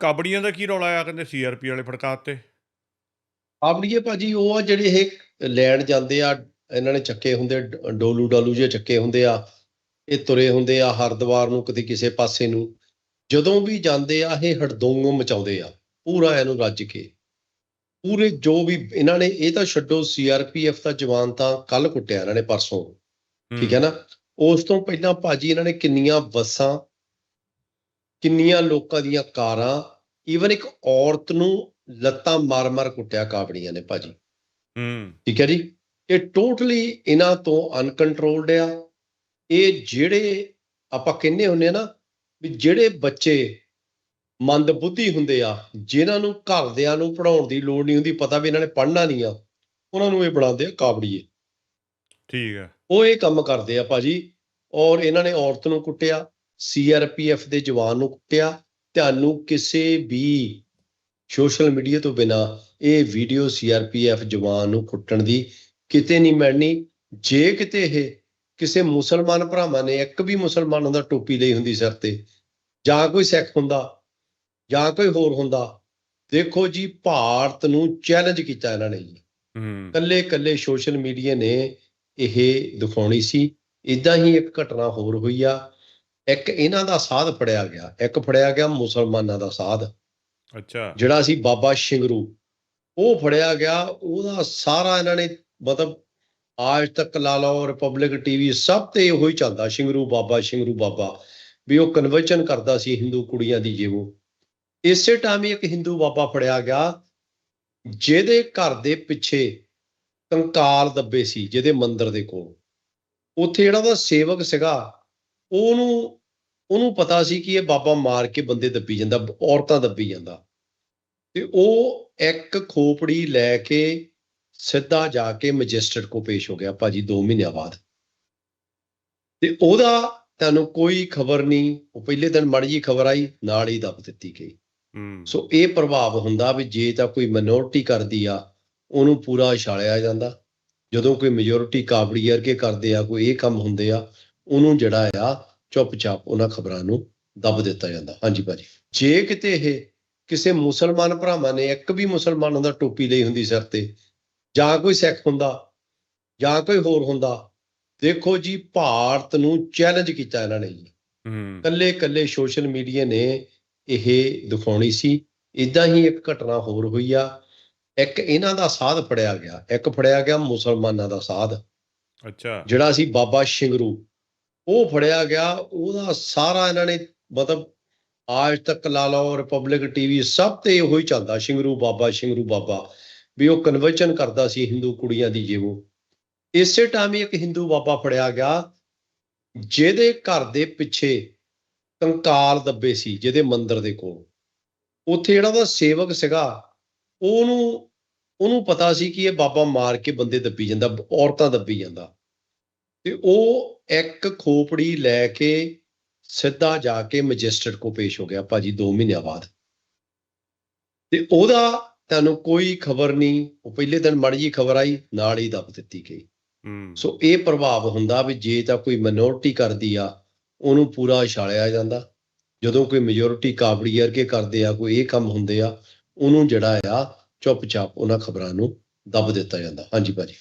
ਕਾਬੜੀਆਂ ਦਾ ਕੀ ਰੌਲਾ ਆ ਕਹਿੰਦੇ ਸੀਆਰਪੀ ਵਾਲੇ ਫੜਕਾਤੇ? ਆਪਣੀਏ ਭਾਜੀ ਉਹ ਆ ਜਿਹੜੇ ਇਹ ਲੈਣ ਜਾਂਦੇ ਆ ਇਹਨਾਂ ਨੇ ਚੱਕੇ ਹੁੰਦੇ ਡੋਲੂ ਡਾਲੂ ਜਿਹੇ ਚੱਕੇ ਹੁੰਦੇ ਆ ਇਹ ਤੁਰੇ ਹੁੰਦੇ ਆ ਹਰਦੁਆਰ ਨੂੰ ਕਿਤੇ ਕਿਸੇ ਪਾਸੇ ਨੂੰ। ਜਦੋਂ ਵੀ ਜਾਂਦੇ ਆ ਇਹ ਹੜਦੋਂਗ ਮਚਾਉਂਦੇ ਆ ਪੂਰਾ ਇਹਨੂੰ ਰੱਜ ਕੇ। ਪੂਰੇ ਜੋ ਵੀ ਇਹਨਾਂ ਨੇ ਇਹ ਤਾਂ ਛੱਡੋ ਸੀਆਰਪੀਐਫ ਦਾ ਜਵਾਨ ਤਾਂ ਕੱਲ ਕੁੱਟਿਆ ਇਹਨਾਂ ਨੇ ਪਰਸੋਂ। ਠੀਕ ਹੈ। ਨਾ? ਉਸ ਤੋਂ ਪਹਿਲਾਂ ਭਾਜੀ ਇਹਨਾਂ ਨੇ ਕਿੰਨੀਆਂ ਬੱਸਾਂ ਕਿੰਨੀਆਂ ਲੋਕਾਂ ਦੀਆਂ ਕਾਰਾਂ ਈਵਨ ਇੱਕ ਔਰਤ ਨੂੰ ਲੱਤਾਂ ਮਾਰ-ਮਾਰ ਕੁੱਟਿਆ ਕਾਬੜੀਆਂ ਨੇ ਭਾਜੀ। ਹੂੰ। ਠੀਕ ਹੈ ਜੀ? ਇਹ ਟੋਟਲੀ ਇਹਨਾਂ ਤੋਂ ਅਨਕੰਟਰੋਲਡ ਆ। ਇਹ ਜਿਹੜੇ ਆਪਾਂ ਕਹਿੰਦੇ ਹੁੰਦੇ ਆ ਨਾ ਵੀ ਜਿਹੜੇ ਬੱਚੇ ਮੰਦਬੁੱਧੀ ਹੁੰਦੇ ਆ ਜਿਨ੍ਹਾਂ ਨੂੰ ਘਰਦਿਆਂ ਨੂੰ ਪੜਾਉਣ ਦੀ ਲੋੜ ਨਹੀਂ ਹੁੰਦੀ ਪਤਾ ਵੀ ਇਹਨਾਂ ਨੇ ਪੜ੍ਹਨਾ ਨਹੀਂ ਆ ਉਹਨਾਂ ਨੂੰ ਇਹ ਬਣਾਉਂਦੇ ਆ ਕਾਬੜੀਏ। ਠੀਕ ਹੈ ਉਹ ਇਹ ਕੰਮ ਕਰਦੇ ਆ ਭਾਜੀ ਔਰ ਇਹਨਾਂ ਨੇ ਔਰਤ ਨੂੰ ਕੁੱਟਿਆ ਸੀਆਰਪੀਐਫ ਦੇ ਜਵਾਨ ਨੂੰ ਕੁੱਟਿਆ ਤੁਹਾਨੂੰ ਕਿਸੇ ਵੀ ਸੋਸ਼ਲ ਮੀਡੀਆ ਤੋਂ ਬਿਨਾ ਇਹ ਵੀਡੀਓ ਸੀਆਰਪੀਐਫ ਜਵਾਨ ਨੂੰ ਕੁੱਟਣ ਦੀ ਕਿਤੇ ਨਹੀਂ ਮਿਲਣੀ। ਜੇ ਕਿਤੇ ਇਹ ਕਿਸੇ ਮੁਸਲਮਾਨ ਭਰਾਵਾਂ ਨੇ ਇੱਕ ਵੀ ਮੁਸਲਮਾਨਾਂ ਦਾ ਟੋਪੀ ਲਈ ਹੁੰਦੀ ਸਿਰ ਤੇ ਜਾਂ ਕੋਈ ਸਿੱਖ ਹੁੰਦਾ ਜਾਂ ਕੋਈ ਹੋਰ ਹੁੰਦਾ ਦੇਖੋ ਜੀ ਭਾਰਤ ਨੂੰ ਚੈਲੰਜ ਕੀਤਾ ਇਹਨਾਂ ਨੇ ਜੀ। ਕੱਲੇ ਕੱਲੇ ਸੋਸ਼ਲ ਮੀਡੀਆ ਨੇ ਇਹ ਦਿਖਾਉਣੀ ਸੀ। ਇਦਾਂ ਹੀ ਇੱਕ ਘਟਨਾ ਹੋਰ ਹੋਈ ਆ। ਇੱਕ ਇਹਨਾਂ ਦਾ ਸਾਧ ਫੜਿਆ ਗਿਆ ਇੱਕ ਫੜਿਆ ਗਿਆ ਮੁਸਲਮਾਨਾਂ ਦਾ ਸਾਧ। ਅੱਛਾ। ਜਿਹੜਾ ਸੀ ਬਾਬਾ ਸ਼ਿੰਗਰੂ ਉਹ ਫੜਿਆ ਗਿਆ ਉਹਦਾ ਸਾਰਾ ਇਹਨਾਂ ਨੇ ਮਤਲਬ ਆਜ ਤੱਕ ਲਾ ਲਓ ਰਿਪਬਲਿਕ ਟੀਵੀ ਸਭ ਤੇ ਇਹੋ ਹੀ ਚੱਲਦਾ ਸ਼ਿੰਗਰੂ ਬਾਬਾ ਸ਼ਿੰਗਰੂ ਬਾਬਾ ਵੀ ਉਹ ਕਨਵਰਜਨ ਕਰਦਾ ਸੀ ਹਿੰਦੂ ਕੁੜੀਆਂ ਦੀ ਜਿਵੋ ਇਸੇ ਟਾਈਮ ਹੀ ਇੱਕ ਹਿੰਦੂ ਬਾਬਾ ਫੜਿਆ ਗਿਆ ਜਿਹਦੇ ਘਰ ਦੇ ਪਿੱਛੇ ਕੰਕਾਲ ਦੱਬੇ ਸੀ ਜਿਹਦੇ ਮੰਦਿਰ ਦੇ ਕੋਲ। ਉੱਥੇ ਜਿਹੜਾ ਉਹਦਾ ਸੇਵਕ ਸੀਗਾ ਉਹਨੂੰ ਉਹਨੂੰ ਪਤਾ ਸੀ ਕਿ ਇਹ ਬਾਬਾ ਮਾਰ ਕੇ ਬੰਦੇ ਦੱਬੀ ਜਾਂਦਾ ਔਰਤਾਂ ਦੱਬੀ ਜਾਂਦਾ। ਤੇ ਉਹ ਇੱਕ ਖੋਪੜੀ ਲੈ ਕੇ ਸਿੱਧਾ ਜਾ ਕੇ ਮੈਜਿਸਟਰੇਟ ਕੋ ਪੇਸ਼ ਹੋ ਗਿਆ ਭਾਜੀ 2 ਮਹੀਨਿਆਂ ਬਾਅਦ। ਤੇ ਉਹਦਾ ਤੁਹਾਨੂੰ ਕੋਈ ਖਬਰ ਨਹੀਂ ਉਹ ਪਹਿਲੇ ਦਿਨ ਮਾੜੀ ਜੀ ਖਬਰ ਆਈ ਨਾਲ ਹੀ ਦੱਬ ਦਿੱਤੀ ਗਈ। ਹੂੰ। ਸੋ ਇਹ ਪ੍ਰਭਾਵ ਹੁੰਦਾ ਵੀ ਜੇ ਤਾਂ ਕੋਈ ਮਿਨੋਰਟੀ ਕਰਦੀ ਆ ਉਹਨੂੰ ਪੂਰਾ ਇਛਾਲਿਆ ਜਾਂਦਾ। ਜਦੋਂ ਕੋਈ ਮੈਜੋਰਿਟੀ ਕਾਬੜੀ ਵਰਗੇ ਕਰਦੇ ਆ ਕੋਈ ਇਹ ਕੰਮ ਹੁੰਦੇ ਆ ਉਹਨੂੰ ਜਿਹੜਾ ਆ ਚੁੱਪਚਾਪ ਉਹਨਾਂ ਖਬਰਾਂ ਨੂੰ ਦੱਬ ਦਿੱਤਾ ਜਾਂਦਾ। ਹਾਂਜੀ ਭਾਜੀ। ਜੇ ਕਿਤੇ ਇਹ ਕਿਸੇ ਮੁਸਲਮਾਨ ਭਰਾਵਾਂ ਨੇ ਇੱਕ ਵੀ ਮੁਸਲਮਾਨਾਂ ਦਾ ਟੋਪੀ ਲਈ ਹੁੰਦੀ ਸਿਰ ਤੇ ਜਾਂ ਕੋਈ ਸਿੱਖ ਹੁੰਦਾ ਜਾਂ ਕੋਈ ਹੋਰ ਹੁੰਦਾ ਦੇਖੋ ਜੀ ਭਾਰਤ ਨੂੰ ਚੈਲੰਜ ਕੀਤਾ ਇਹਨਾਂ ਨੇ ਜੀ। ਹੂੰ। ਕੱਲੇ ਕੱਲੇ ਸੋਸ਼ਲ ਮੀਡੀਆ ਨੇ ਇਹ ਦਿਖਾਉਣੀ ਸੀ। ਇਦਾਂ ਹੀ ਇੱਕ ਘਟਨਾ ਹੋਰ ਹੋਈ ਆ। ਇੱਕ ਇਹਨਾਂ ਦਾ ਸਾਧ ਫੜਿਆ ਗਿਆ। ਇੱਕ ਫੜਿਆ ਗਿਆ ਮੁਸਲਮਾਨਾਂ ਦਾ ਸਾਧ। ਅੱਛਾ। ਜਿਹੜਾ ਸੀ ਬਾਬਾ ਸ਼ਿੰਗਰੂ। ਉਹ ਫੜਿਆ ਗਿਆ, ਉਹਦਾ ਸਾਰਾ ਇਹਨਾਂ ਨੇ ਮਤਲਬ ਆਜ ਤੱਕ ਲਾ ਲਓ ਰਿਪਬਲਿਕ ਟੀਵੀ ਸਭ ਤੇ ਇਹੋ ਹੀ ਚੱਲਦਾ, ਸ਼ਿੰਗਰੂ ਬਾਬਾ ਸ਼ਿੰਗਰੂ ਬਾਬਾ, ਵੀ ਉਹ ਕਨਵਰਸ਼ਨ ਕਰਦਾ ਸੀ ਹਿੰਦੂ ਕੁੜੀਆਂ ਦੀ ਜਿਵੋ ਇਸੇ ਟਾਈਮ ਹੀ ਇੱਕ ਹਿੰਦੂ ਬਾਬਾ ਫੜਿਆ ਗਿਆ, ਜਿਹਦੇ ਘਰ ਦੇ ਪਿੱਛੇ ਕੰਕਾਲ ਦੱਬੇ ਸੀ, ਜਿਹਦੇ ਮੰਦਿਰ ਦੇ ਕੋਲ। ਉੱਥੇ ਜਿਹੜਾ ਉਹਦਾ ਸੇਵਕ ਸੀਗਾ, ਉਹਨੂੰ ਉਹਨੂੰ ਪਤਾ ਸੀ ਕਿ ਇਹ ਬਾਬਾ ਮਾਰ ਕੇ ਬੰਦੇ ਦੱਬੀ ਜਾਂਦਾ, ਔਰਤਾਂ ਦੱਬੀ ਜਾਂਦਾ। ਤੇ ਉਹ ਇੱਕ ਖੋਪੜੀ ਲੈ ਕੇ ਸਿੱਧਾ ਜਾ ਕੇ ਮੈਜਿਸਟਰੇਟ ਕੋ ਪੇਸ਼ ਹੋ ਗਿਆ ਭਾਜੀ 2 ਮਹੀਨਿਆਂ ਬਾਅਦ। ਤੇ ਉਹਦਾ ਤੁਹਾਨੂੰ ਕੋਈ ਖਬਰ ਨਹੀਂ ਉਹ ਪਹਿਲੇ ਦਿਨ ਮਾੜੀ ਜੀ ਖਬਰ ਆਈ ਨਾਲ ਹੀ ਦੱਬ ਦਿੱਤੀ ਗਈ। ਹੂੰ। ਸੋ ਇਹ ਪ੍ਰਭਾਵ ਹੁੰਦਾ ਵੀ ਜੇ ਤਾਂ ਕੋਈ ਮਿਨੋਰਟੀ ਕਰਦੀ ਆ ਉਹਨੂੰ ਪੂਰਾ ਇਛਾਲਿਆ ਜਾਂਦਾ। ਜਦੋਂ ਕੋਈ ਮੈਜੋਰਿਟੀ ਕਾਬੜੀ ਵਰਗੇ ਕਰਦੇ ਆ ਕੋਈ ਇਹ ਕੰਮ ਹੁੰਦੇ ਆ ਉਹਨੂੰ ਜਿਹੜਾ ਆ ਚੁੱਪਚਾਪ ਉਹਨਾਂ ਖਬਰਾਂ ਨੂੰ ਦੱਬ ਦਿੱਤਾ ਜਾਂਦਾ। ਹਾਂਜੀ ਭਾਜੀ।